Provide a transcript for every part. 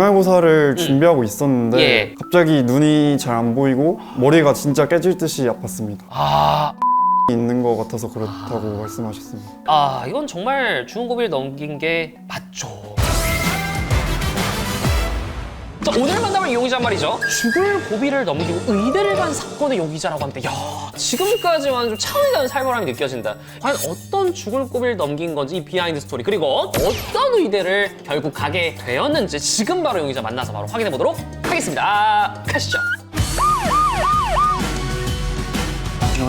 기말고사를 준비하고 있었는데 음. 예. 갑자기 눈이 잘 안 보이고 머리가 진짜 깨질 듯이 아팠습니다. 아, 있는 것 같아서 그렇다고 말씀하셨습니다. 아 이건 정말 중고비를 넘긴 게 맞죠. 자, 오늘 만나볼 용의자 말이죠. 죽을 고비를 넘기고 의대를 간 사건의 용의자라고 하는데, 야 지금까지와는 좀 차원이 다른 살벌함이 느껴진다. 과연 어떤 죽을 고비를 넘긴 건지 이 비하인드 스토리 그리고 어떤 의대를 결국 가게 되었는지 지금 바로 용의자 만나서 바로 확인해 보도록 하겠습니다. 아, 가시죠.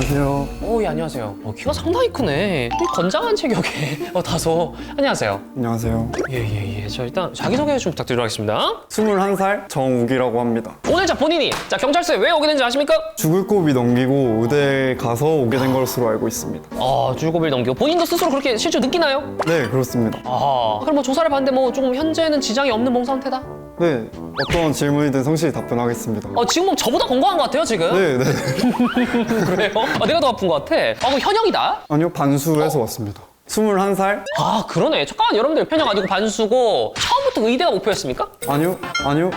안녕하세요. 오, 예, 안녕하세요. 어, 키가 상당히 크네. 좀 건장한 체격에 어, 다소. 안녕하세요. 안녕하세요. 예, 예, 예. 저 일단 자기소개 좀 부탁드리도록 하겠습니다. 21살 정욱이라고 합니다. 오늘 자 본인이 자 경찰서에 왜 오게 된지 아십니까? 죽을 고비 넘기고 의대에 가서 오게 된 것으로 알고 있습니다. 아, 줄고비를 넘기고 본인도 스스로 그렇게 실제로 느끼나요? 네, 그렇습니다. 아, 그럼 뭐 조사를 봤는데 뭐 조금 현재는 지장이 없는 몸 상태다? 네, 어떤 질문이든 성실히 답변하겠습니다. 어, 지금 뭐 저보다 건강한 것 같아요, 지금? 네, 네. 네. 그래요? 아, 내가 더 아픈 것 같아. 아, 뭐 현역이다? 아니요, 반수해서 왔습니다. 21살? 아, 그러네. 잠깐 여러분들 현역 아니고 반수고 처음부터 의대가 목표였습니까? 아니요, 아니요.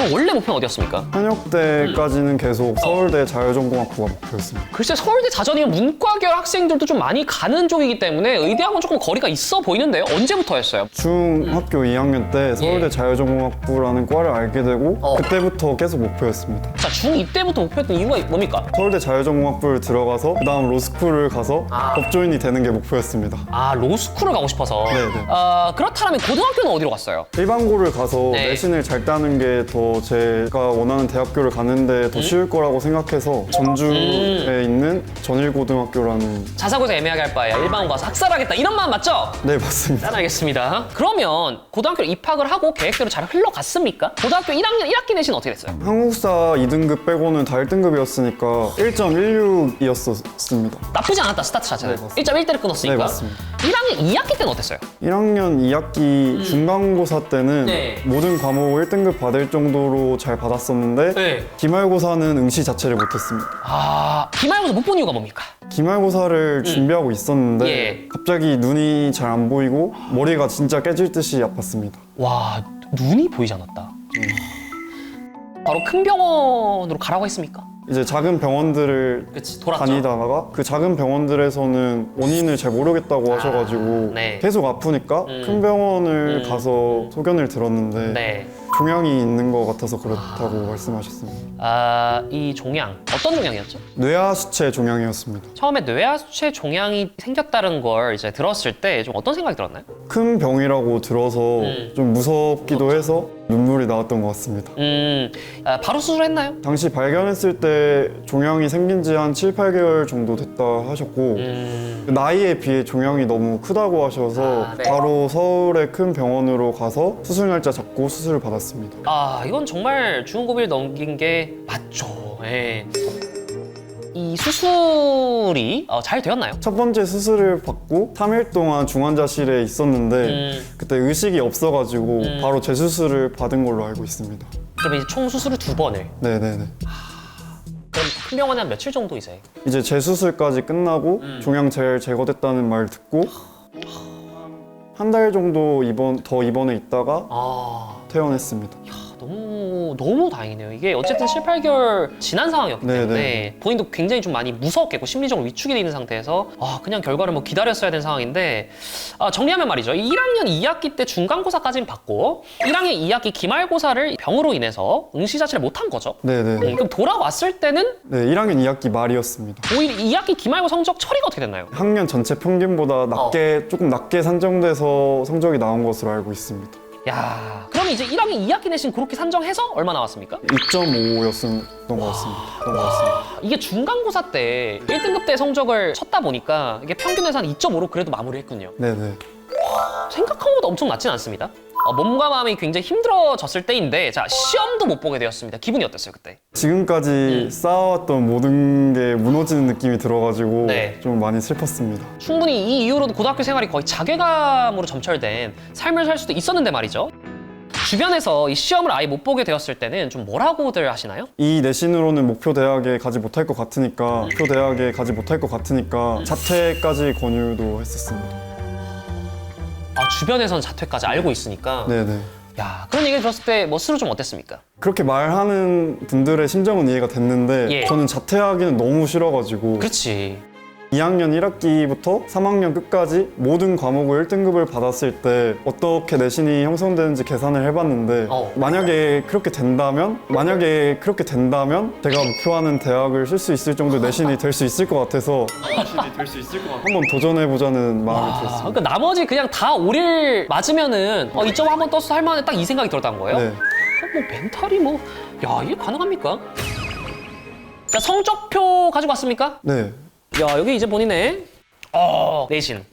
그럼 원래 목표는 어디였습니까? 현역 때까지는 계속 서울대 자율전공학부가 목표였습니다. 글쎄 서울대 자전이면 문과계열 학생들도 좀 많이 가는 쪽이기 때문에 의대하고는 조금 거리가 있어 보이는데요. 언제부터였어요? 중학교 2학년 때 서울대 예. 자율전공학부라는 과를 알게 되고 어. 그때부터 계속 목표였습니다. 자, 중2 때부터 목표했던 이유가 뭡니까? 서울대 자율전공학부를 들어가서 그 다음 로스쿨을 가서 아. 법조인이 되는 게 목표였습니다. 아, 로스쿨을 가고 싶어서. 네 네. 아, 그렇다면 고등학교는 어디로 갔어요? 일반고를 가서 네. 내신을 잘 따는 게 더 제가 원하는 대학교를 가는데 음? 더 쉬울 거라고 생각해서 전주에 있는 전일고등학교라는 자사고에서 애매하게 할 바에야 일반 가서 학살하겠다 이런 마음 맞죠? 네 맞습니다. 난 알겠습니다. 그러면 고등학교를 입학을 하고 계획대로 잘 흘러갔습니까? 고등학교 1학년 1학기 내신 어떻게 됐어요? 한국사 2등급 빼고는 다 1등급이었으니까 1.16이었습니다. 나쁘지 않았다 스타트 자체는 네, 맞습니다. 1.1대를 끊었으니까 네, 맞습니다. 1학년 2학기 때는 어땠어요? 1학년 2학기 중간고사 때는 음. 네. 모든 과목 1등급 받을 정도 로 잘 받았었는데 네. 기말고사는 응시 자체를 못했습니다. 아 기말고사 못 본 이유가 뭡니까? 기말고사를 준비하고 있었는데 음. 예. 갑자기 눈이 잘 안 보이고 머리가 진짜 깨질 듯이 아팠습니다. 와 눈이 보이지 않았다. 바로 큰 병원으로 가라고 했습니까? 이제 작은 병원들을 그치 돌았죠. 다니다가 그 작은 병원들에서는 원인을 잘 모르겠다고 하셔가지고 네. 계속 아프니까 음. 큰 병원을 음. 가서 소견을 들었는데 네. 종양이 있는 것 같아서 그렇다고 말씀하셨습니다. 아, 이 종양 어떤 종양이었죠? 뇌하 수체 종양이었습니다. 처음에 뇌하수체 종양이 생겼다는 걸 이제 들었을 때 좀 어떤 생각이 들었나요? 큰 병이라고 들어서 음. 좀 무섭기도 해서 눈 물이 나왔던 것 같습니다. 음, 아, 바로 수술했나요? 당시 발견했을 때 종양이 생긴 지 한 7, 8개월 정도 됐다 하셨고 음, 나이에 비해 종양이 너무 크다고 하셔서 아, 네. 바로 서울의 큰 병원으로 가서 수술 날짜 잡고 수술을 받았습니다. 아, 이건 정말 죽은 고비를 넘긴 게 맞죠. 예. 이 수술이 어, 잘 되었나요? 첫 번째 수술을 받고 3일 동안 중환자실에 있었는데 음, 그때 의식이 없어가지고 음. 바로 재수술을 받은 걸로 알고 있습니다. 그럼 이제 총 수술을 두 번을. 네네네. 그럼 큰 병원에 한 며칠 정도 이제? 이제 재수술까지 끝나고 음. 종양 잘 제거됐다는 말 듣고 한 달 정도 입원 더 입원해 있다가 아, 퇴원했습니다. 너무 너무 다행이네요. 이게 어쨌든 7, 8개월 지난 상황이었기 네, 때문에 네. 본인도 굉장히 좀 많이 무서웠겠고 심리적으로 위축이 돼 있는 상태에서 아, 그냥 결과를 뭐 기다렸어야 되는 상황인데 아, 정리하면 말이죠. 1학년 2학기 때 중간고사까지는 받고 1학년 2학기 기말고사를 병으로 인해서 응시 자체를 못한 거죠. 네 네. 음, 그럼 돌아왔을 때는 네, 1학년 2학기 말이었습니다. 오히려 2학기 기말고 성적 처리가 어떻게 됐나요? 학년 전체 평균보다 낮게 조금 낮게 산정돼서 성적이 나온 것으로 알고 있습니다. 야, 그럼 이제 1학년 2학기 내신 그렇게 산정해서 얼마 나왔습니까? 2.5였던 것 같습니다. 던것 같습니다. 이게 중간고사 때 1등급 때 성적을 쳤다 보니까 이게 평균에서 한 2.5로 그래도 마무리했군요. 네네. 생각한 것보다 엄청 낮진 않습니다. 어, 몸과 마음이 굉장히 힘들어졌을 때인데 자 시험도 못 보게 되었습니다. 기분이 어땠어요 그때? 지금까지 쌓아왔던 모든 게 무너지는 느낌이 들어가지고 네. 좀 많이 슬펐습니다. 충분히 이 이후로도 고등학교 생활이 거의 자괴감으로 점철된 삶을 살 수도 있었는데 말이죠. 주변에서 이 시험을 아예 못 보게 되었을 때는 좀 뭐라고들 하시나요? 이 내신으로는 목표 대학에 가지 못할 것 같으니까 목표 대학에 가지 못할 것 같으니까 자퇴까지 권유도 했었습니다. 아 주변에서는 자퇴까지 알고 있으니까 네네. 야 그런 얘기를 들었을 때 뭐 스스로 좀 어땠습니까? 그렇게 말하는 분들의 심정은 이해가 됐는데 예. 저는 자퇴하기는 너무 싫어가지고 그렇지 2학년 1학기부터 3학년 끝까지 모든 과목을 1등급을 받았을 때 어떻게 내신이 형성되는지 계산을 해봤는데 어. 만약에 그렇게 된다면 만약에 그렇게 된다면 제가 목표하는 대학을 쓸수 있을 정도 내신이 될 수 있을 것 같아서 내신이 될수 있을 것 같아 한번 도전해보자는 마음이 아, 들었습니다. 그러니까 나머지 그냥 다 오릴 맞으면은 어, 이점 한번 떴어 할 만해 딱이 생각이 들었다는 거예요? 네. 어, 뭐 멘탈이 뭐 야 이게 가능합니까? 자 성적표 가지고 왔습니까? 네. 야 여기 이제 본인의 어 내신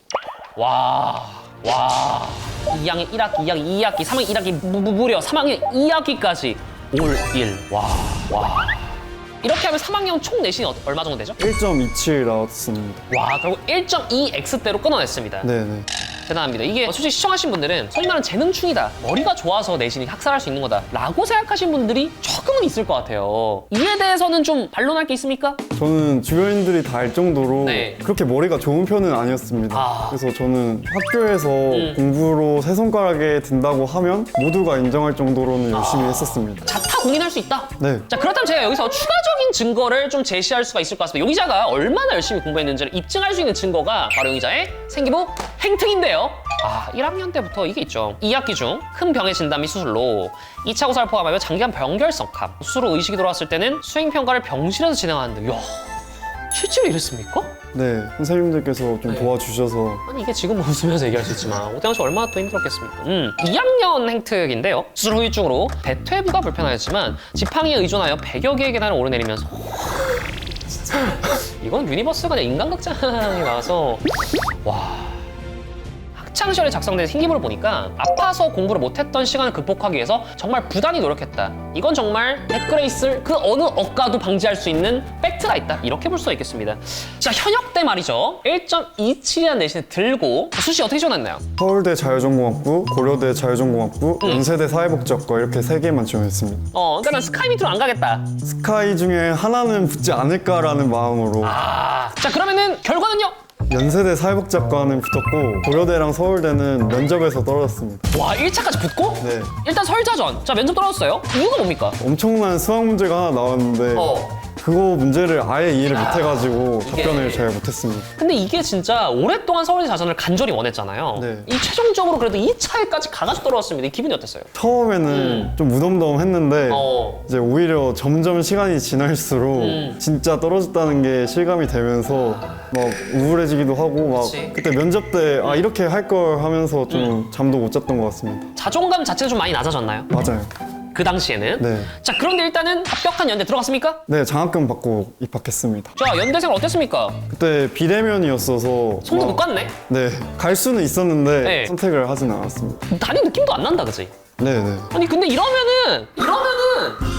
와 와 2학년 1학기 2학기 2학기 3학년 1학기 무, 무, 무려 3학년 2학기까지 올1와와 이렇게 하면 3학년 총 내신이 어- 얼마 정도 되죠? 1.27 나왔습니다. 와 그리고 1.2x대로 끊어냈습니다 네네. 대단합니다. 이게 솔직히 시청하신 분들은 소위 말하는 재능충이다. 머리가 좋아서 내신이 학살할 수 있는 거다. 라고 생각하신 분들이 조금은 있을 것 같아요. 이에 대해서는 좀 반론할 게 있습니까? 저는 주변인들이 다 알 정도로 네. 그렇게 머리가 좋은 편은 아니었습니다. 아. 그래서 저는 학교에서 음. 공부로 세 손가락에 든다고 하면 모두가 인정할 정도로는 열심히 아. 했었습니다. 자타 공인할 수 있다. 네. 자 그렇다면 제가 여기서 추가적인 증거를 좀 제시할 수가 있을 것 같습니다. 용의자가 얼마나 열심히 공부했는지를 입증할 수 있는 증거가 바로 용의자의 생기부 행특인데요. 아 1학년 때부터 이게 있죠. 2학기 중 큰 병의 진단 및 수술로 2차 고사를 포함하여 장기간 병결석함 수술로 의식이 돌아왔을 때는 수행 평가를 병실에서 진행하는데 야 실제로 이랬습니까? 네, 선생님들께서 좀 네. 도와주셔서 아니 이게 지금 웃으면서 얘기할 수 있지만 오태영 씨 얼마나 또 힘들었겠습니까? 음, 2학년 행특인데요. 수술 후유증으로 대퇴부가 불편하였지만 지팡이에 의존하여 100여 개의 계단을 오르내리면서 진짜 이건 유니버스가 그냥 인간극장이 나와서 와 학창 시절에 작성된 생기부를 보니까 아파서 공부를 못했던 시간을 극복하기 위해서 정말 부단히 노력했다. 이건 정말 댓글에 있을 그 어느 억가도 방지할 수 있는 팩트가 있다. 이렇게 볼수 있겠습니다. 자 현역 때 말이죠. 1.27이라는 내신을 들고 수시 어떻게 지원했나요? 서울대 자유전공학부, 고려대 자유전공학부, 음. 연세대 사회복지학과 이렇게 세 개만 지원했습니다. 어, 그러니까 난 스카이 밑으로 안 가겠다. 스카이 중에 하나는 붙지 않을까라는 마음으로 아, 자 그러면은 결과는요? 연세대 사회복지학과는 붙었고 고려대랑 서울대는 면접에서 떨어졌습니다. 와 1차까지 붙고? 네. 일단 설자전. 자 면접 떨어졌어요. 이유가 뭡니까? 엄청난 수학 문제가 하나 나왔는데 어. 그거 문제를 아예 이해를 못해가지고 이게- 답변을 잘 못했습니다. 근데 이게 진짜 오랫동안 서울대 자전을 간절히 원했잖아요. 네. 이 최종적으로 그래도 2차에까지 가가지고 떨어졌습니다. 이 기분이 어땠어요? 처음에는 좀 무덤덤했는데 음. 어. 이제 오히려 점점 시간이 지날수록 음. 진짜 떨어졌다는 게 실감이 되면서 막 우울해지기도 하고 막 그치. 음. 그때 면접 때 아 이렇게 할 걸 하면서 좀 잠도 못 잤던 것 같습니다. 자존감 자체가 좀 많이 낮아졌나요? 맞아요. 그 당시에는. 네. 자 그런데 일단은 합격한 연대 들어갔습니까? 네 장학금 받고 입학했습니다. 자 연대생 어땠습니까? 그때 비대면이었어서 손도 막- 못 갔네. 네, 갈 수는 있었는데 네. 선택을 하진 않았습니다. 다닌 느낌도 안 난다, 그지? 네, 네. 아니 근데 이러면은 이러면은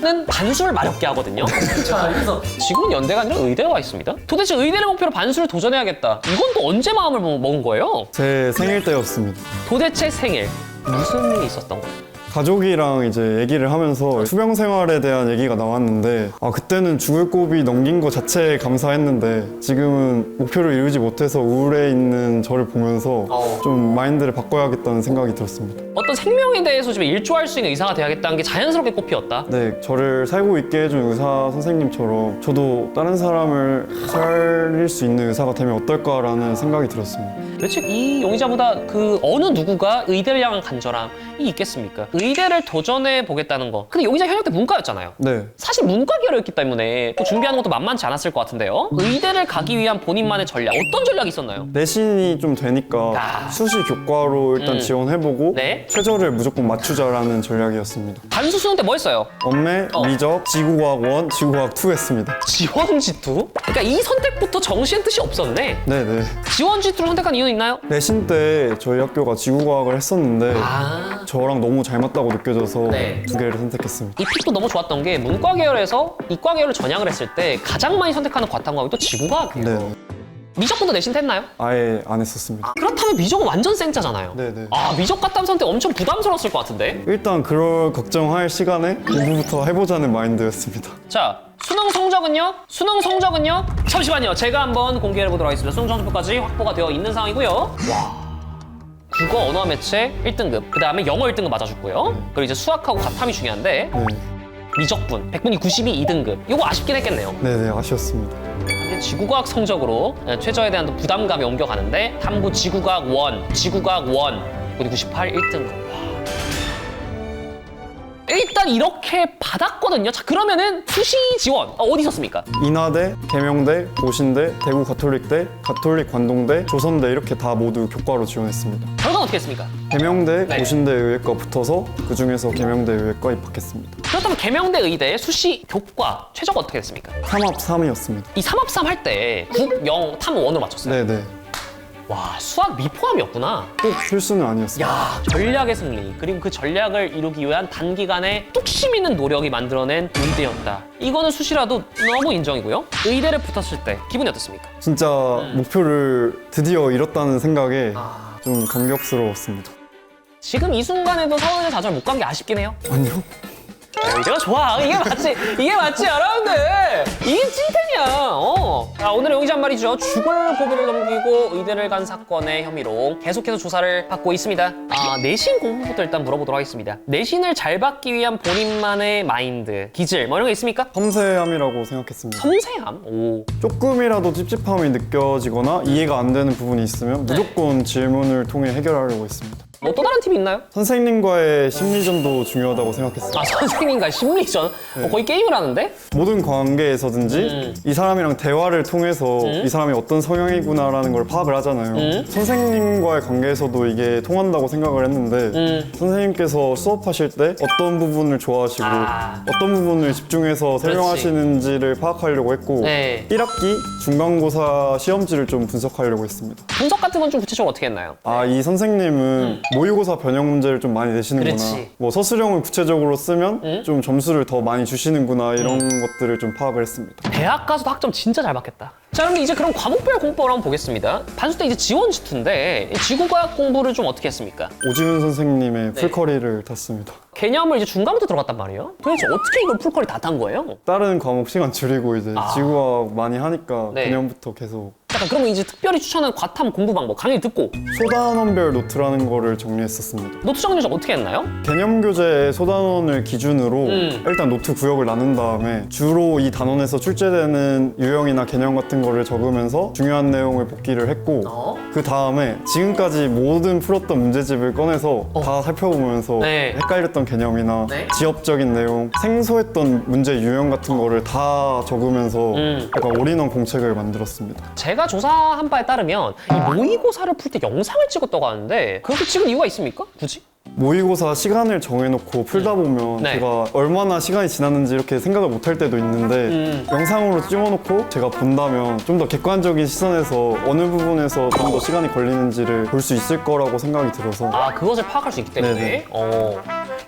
는 반수를 마렵게 하거든요. 자, 그래서 지금은 연대가 아니라 의대에 와 있습니다. 도대체 의대를 목표로 반수를 도전해야겠다. 이건 또 언제 마음을 먹- 먹은 거예요? 제 생일 때였습니다. 도대체 생일 무슨 일이 있었던 거예요? 가족이랑 이제 얘기를 하면서 수병 생활에 대한 얘기가 나왔는데 아 그때는 죽을 고비 넘긴 것 자체에 감사했는데 지금은 목표를 이루지 못해서 우울해 있는 저를 보면서 어. 좀 마인드를 바꿔야겠다는 생각이 들었습니다. 어떤 생명에 대해서 좀 일조할 수 있는 의사가 돼야겠다는 게 자연스럽게 꼽히었다. 네, 저를 살고 있게 해준 의사 선생님처럼 저도 다른 사람을 살릴 수 있는 의사가 되면 어떨까라는 생각이 들었습니다. 도대체 이 용의자보다 그 어느 누구가 의대를 향한 간절함이 있겠습니까? 의 대를 도전해 보겠다는 거. 근데 용의자 현역 때 문과였잖아요. 네, 사실 문과 계열이었기 때문에 또 준비하는 것도 만만치 않았을 것 같은데요. 의대를 가기 위한 본인만의 전략 어떤 전략이 있었나요? 내신이 좀 되니까 아. 수시 교과로 일단 음. 지원해보고 네. 최저를 무조건 맞추자라는 전략이었습니다. 단수 수능 때 뭐 했어요? 엄매, 어. 미적, 지구과학 1, 지구과학 2 했습니다. 지원지투? 그러니까 이 선택부터 정시의 뜻이 없었네. 네네. 지원지투를 선택한 이유는 있나요? 내신 때 저희 학교가 지구과학을 했었는데 아. 저랑 너무 잘 맞 다고 느껴져서 네. 두 개를 선택했습니다. 이 픽도 너무 좋았던 게 문과 계열에서 이과 계열을 전향을 했을 때 가장 많이 선택하는 과탐과학이 또 지구과학이에요. 네, 미적분도 내신 했나요? 아예 안 했었습니다. 그렇다면 미적은 완전 생짜잖아요. 네네. 아 미적 과탐 선택 엄청 부담스러웠을 것 같은데. 일단 그럴 걱정할 시간에 공부부터 해보자는 마인드였습니다. 자 수능 성적은요? 수능 성적은요? 잠시만요. 제가 한번 공개해 보도록 하겠습니다. 수능 성적표까지 확보가 되어 있는 상황이고요. 와. 국어 언어 매체 1등급, 그 다음에 영어 1등급 맞아줬고요. 그리고 이제 수학하고 가탐이 중요한데 네, 미적분 100분이 92 2등급. 이거 아쉽긴 했겠네요. 네네 아쉬웠습니다. 이게 지구과학 성적으로 최저에 대한 또 부담감이 옮겨가는데 탐구 지구과학 1, 지구과학 1, 1 98 1등급. 일단 이렇게 받았거든요. 자 그러면은 수시 지원 어, 어디 있었습니까? 인하대, 계명대, 고신대, 대구 가톨릭대, 가톨릭 관동대, 조선대 이렇게 다 모두 교과로 지원했습니다. 결과는 어떻게 했습니까? 계명대, 네. 고신대 의예과 붙어서 그 중에서 계명대 의예과 입학했습니다. 그렇다면 계명대 의대 수시 교과 최저가 어떻게 됐습니까? 3합 3이었습니다. 이 3합3 할때 국, 영, 탐, 원으로 맞췄어요. 네네. 와 수학 미포함이었구나. 꼭 필수는 아니었습니다. 야 전략의 승리 그리고 그 전략을 이루기 위한 단기간에 뚝심 있는 노력이 만들어낸 의대였다. 이거는 수시라도 너무 인정이고요. 의대를 붙었을 때 기분이 어떻습니까? 진짜 목표를 드디어 이뤘다는 생각에 아. 좀 감격스러웠습니다. 지금 이 순간에도 서울에 좌절 못 간 게 아쉽긴 해요. 아니요. 의대가 좋아. 이게 맞지. 이게 맞지, 여러분들. 이게 찐텐이야. 어. 자, 오늘의 용의자 한 말이죠. 죽을 고비를 넘기고 의대를 간 사건의 혐의로 계속해서 조사를 받고 있습니다. 아, 내신 공부부터 일단 물어보도록 하겠습니다. 내신을 잘 받기 위한 본인만의 마인드, 기질, 뭐 이런 게 있습니까? 섬세함이라고 생각했습니다. 섬세함. 오. 조금이라도 찝찝함이 느껴지거나 이해가 안 되는 부분이 있으면 무조건 질문을 통해 해결하려고 했습니다. 뭐 또 다른 팁이 있나요? 선생님과의 심리전도 중요하다고 생각했어요. 아, 선생님과 심리전? 어, 거의 게임을 하는데? 모든 관계에서든지 음. 이 사람이랑 대화를 통해서 이 사람이 어떤 성향이구나라는 걸 파악을 하잖아요. 음. 선생님과의 관계에서도 이게 통한다고 생각을 했는데 음. 선생님께서 수업하실 때 어떤 부분을 좋아하시고 아. 어떤 부분을 집중해서 설명하시는지를 파악하려고 했고 네. 1학기 중간고사 시험지를 좀 분석하려고 했습니다. 분석 같은 건 좀 구체적으로 어떻게 했나요? 아, 이 선생님은 모의고사 변형 문제를 좀 많이 내시는구나. 음. 그렇지. 뭐 서술형을 구체적으로 쓰면 응? 좀 점수를 더 많이 주시는구나 이런 음. 것들을 좀 파악을 했습니다. 대학 가서도 학점 진짜 잘 받겠다. 자, 그럼 이제 그럼 과목별 공부를 한번 보겠습니다. 반수 때 이제 지원 지투인데 이 지구과학 공부를 좀 어떻게 했습니까? 오지훈 선생님의 네. 풀커리를 탔습니다. 개념을 이제 중간부터 들어갔단 말이에요. 도대체 어떻게 이걸 풀거리 다탄 거예요? 다른 과목 시간 줄이고 이제 아. 지구과학 많이 하니까 네. 개념부터 계속 잠깐 그러면 이제 특별히 추천하는 과탐 공부 방법 강의를 듣고 소단원별 노트라는 거를 정리했었습니다. 노트 정리 좀 어떻게 했나요? 개념 교재의 소단원을 기준으로 음. 일단 노트 구역을 나눈 다음에 주로 이 단원에서 출제되는 유형이나 개념 같은 거를 적으면서 중요한 내용을 복기를 했고 어? 그 다음에 지금까지 모든 풀었던 문제집을 꺼내서 어. 다 살펴보면서 네. 헷갈렸던 개념이나 네. 지엽적인 내용, 생소했던 문제 유형 같은 거를 다 적으면서 음. 약간 올인원 공책을 만들었습니다. 제가 조사한 바에 따르면 이 모의고사를 풀 때 영상을 찍었다고 하는데 그렇게 찍은 이유가 있습니까? 굳이? 모의고사 시간을 정해놓고 풀다 보면 네. 제가 얼마나 시간이 지났는지 이렇게 생각을 못 할 때도 있는데 음. 영상으로 찍어놓고 제가 본다면 좀 더 객관적인 시선에서 어느 부분에서 좀 더 시간이 걸리는지를 볼 수 있을 거라고 생각이 들어서 아 그것을 파악할 수 있기 때문에 네네. 어.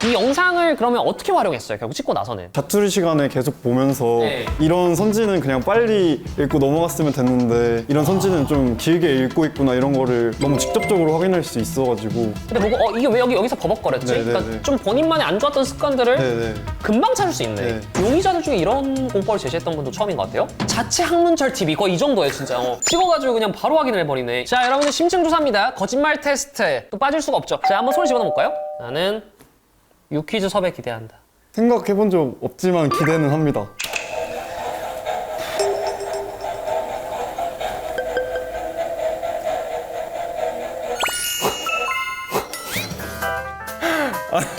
이 영상을 그러면 어떻게 활용했어요? 결국 찍고 나서는 자투리 시간에 계속 보면서 네. 이런 선지는 그냥 빨리 읽고 넘어갔으면 됐는데 이런 선지는 좀 길게 읽고 있구나 이런 거를 너무 직접적으로 확인할 수 있어가지고 근데 보고 어 이게 왜 여기 여기서 버벅거렸지? 네, 네, 그러니까 네. 좀 본인만의 안 좋았던 습관들을 네네 금방 찾을 수 있네. 네. 용의자들 중에 이런 공법을 제시했던 분도 처음인 것 같아요. 자체 학문철 TV 거의 이 정도예요 진짜. 어. 찍어가지고 그냥 바로 확인을 해버리네. 자 여러분들 심층 조사입니다. 거짓말 테스트 또 빠질 수가 없죠. 자 한번 소리 집어넣어 볼까요? 나는 유퀴즈 섭외 기대한다. 생각해본 적 없지만 기대는 합니다.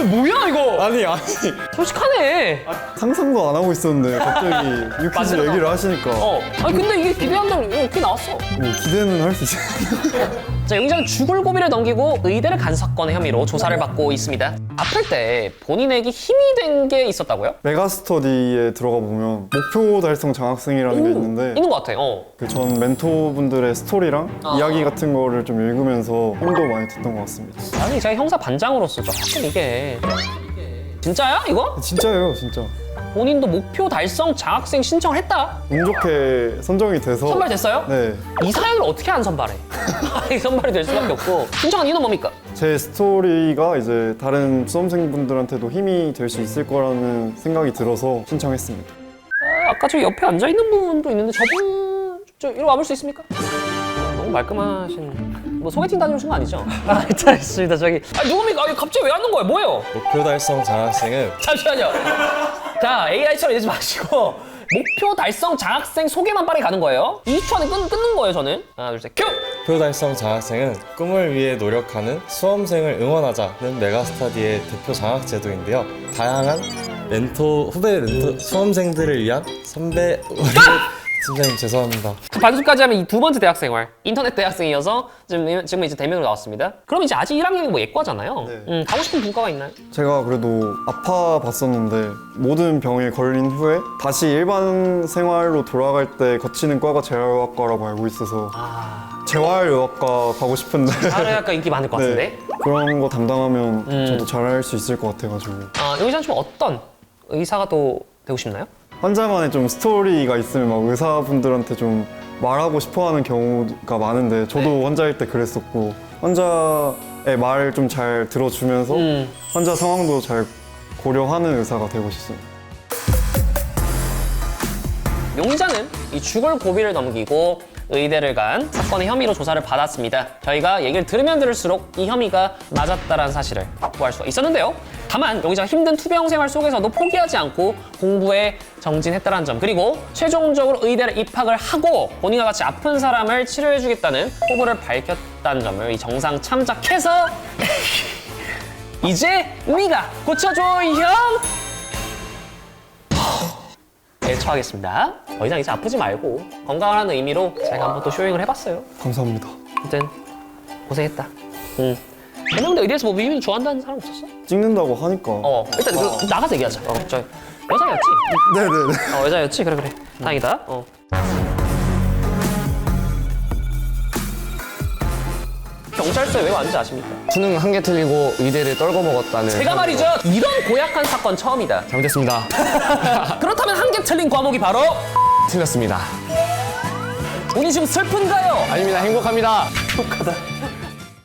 뭐야 이거? 아니 아니 솔직하네. 상상도 안 하고 있었는데 갑자기 유퀴즈 만들어 얘기를 하시니까 어. 아니 근데 이게 기대한다고 이거 어떻게 나왔어? 뭐 기대는 할 수 있어요. 자, 용의자는 죽을 고비를 넘기고 의대를 간 사건의 혐의로 조사를 받고 있습니다. 아플 때 본인에게 힘이 된 게 있었다고요? 메가스터디에 들어가 보면 목표 달성 장학생이라는 게 있는데 있는 것 같아. 어. 그 전 멘토분들의 스토리랑 어. 이야기 같은 거를 좀 읽으면서 힘도 많이 됐던 것 같습니다. 아니 제가 형사 반장으로서 조금 이게 진짜야 이거? 진짜예요, 진짜. 본인도 목표 달성 장학생 신청을 했다. 운 좋게 선정이 돼서 선발됐어요? 네, 이 사연을 어떻게 안 선발해? 이 선발이 될 수밖에 없고 신청한 이유는 뭡니까? 제 스토리가 이제 다른 수험생분들한테도 힘이 될 수 있을 거라는 생각이 들어서 신청했습니다. 아, 아까 저 옆에 앉아 있는 분도 있는데 저분 저 이리 와볼 수 있습니까? 아, 너무 말끔하신 뭐 소개팅 다녀오신 거 아니죠? 아, 일단 있습니다. 저기. 아, 누굽니까? 아, 갑자기 왜 하는 거예요? 뭐예요? 목표 달성 장학생은 잠시만요. 자, AI처럼 이러지 마시고 목표 달성 장학생 소개만 빠르게 가는 거예요. 20초 안에 끊, 끊는 거예요, 저는. 하나, 둘, 셋, 큐! 목표 달성 장학생은 꿈을 위해 노력하는 수험생을 응원하자는 메가스터디의 대표 장학 제도인데요. 다양한 멘토 후배 멘토 수험생들을 위한 선배 팀장님 죄송합니다. 그 반수까지 하면 이 두 번째 대학 생활 인터넷 대학생이어서 지금 지금 이제 대면으로 나왔습니다. 그럼 이제 아직 1학년이 뭐 예과잖아요. 네. 음, 가고 싶은 분과가 있나요? 제가 그래도 아파 봤었는데 모든 병에 걸린 후에 다시 일반 생활로 돌아갈 때 거치는 과가 재활의학과라고 알고 있어서 아, 재활의학과 가고 싶은데 재활의학과 인기 많을 것 같은데. 네, 그런 거 담당하면 음. 저도 잘할 수 있을 것 같아가지고 아, 여기서는 좀 어떤 의사가 또 되고 싶나요? 환자만의 좀 스토리가 있으면 막 의사분들한테 좀 말하고 싶어하는 경우가 많은데 저도 네. 환자일 때 그랬었고 환자의 말을 좀 잘 들어주면서 음. 환자 상황도 잘 고려하는 의사가 되고 싶습니다. 용의자는 이 죽을 고비를 넘기고 의대를 간 사건의 혐의로 조사를 받았습니다. 저희가 얘기를 들으면 들을수록 이 혐의가 맞았다라는 사실을 확보할 수가 있었는데요. 다만 용의자가 힘든 투병 생활 속에서도 포기하지 않고 공부에 정진했다는 점 그리고 최종적으로 의대를 입학을 하고 본인과 같이 아픈 사람을 치료해주겠다는 포부를 밝혔다는 점을 이 정상 참작해서 이제 우리가 고쳐줘 형! 대처하겠습니다. 더 이상 이제 아프지 말고 건강하라는 의미로 제가 한번 또 쇼잉을 해봤어요. 감사합니다. 아무튼 고생했다. 응. 근데 의대에서 뭐 비빔 좋아한다는 사람 없었어? 찍는다고 하니까 어 일단 그, 나가서 얘기하자. 어, 저 여자였지? 네네네. 어 여자였지? 그래 그래. 다행이다. 어. 경찰서에 왜 왔는지 아십니까? 수능 한 개 틀리고 의대를 떨궈 먹었다는 제가 말이죠 이런 고약한 사건 처음이다. 잘못했습니다. 그렇다면 한 개 틀린 과목이 바로 틀렸습니다. 운이 지금 슬픈가요? 아닙니다. 행복합니다. 행복하다.